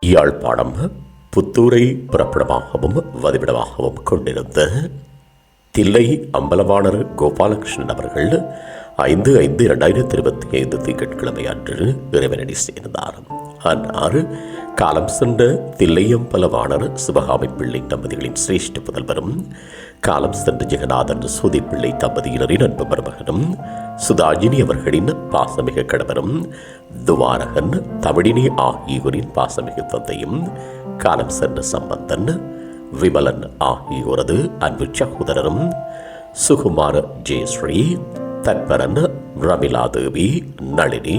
யாழ்ப்பாணம் புத்தூரை புறப்படமாகவும் வதிவிடமாகவும் கொண்டிருந்த தில்லை அம்பலவாணர் கோபாலகிருஷ்ணன் அவர்கள் ஐந்து ஐந்து இரண்டாயிரத்தி இருபத்தி ஐந்து திங்கட்கிழமை அன்று இறைவனடி சேர்ந்தார். அன்னார் காலம் சென்ற தில்லையம்பலவாணர் சிவகாமி பிள்ளை தம்பதிகளின் சிரேஷ்ட புதல்வரும் காலம் சென்ற ஜெகநாதன் சுதி பிள்ளை தம்பதியினரின் அன்பு மருமகனும் சுதாஜினி அவர்களின் பாசமிக கணவரும் துவாரகன் தமிழினி ஆகியோரின் பாசமிகு தந்தையும் காலம் சென்ற சம்பந்தன் விமலன் ஆகியோரது அன்பு சகோதரரும் சுகுமார ஜெயஸ்ரீ தற்பரன் ரமிலா தேவி நளினி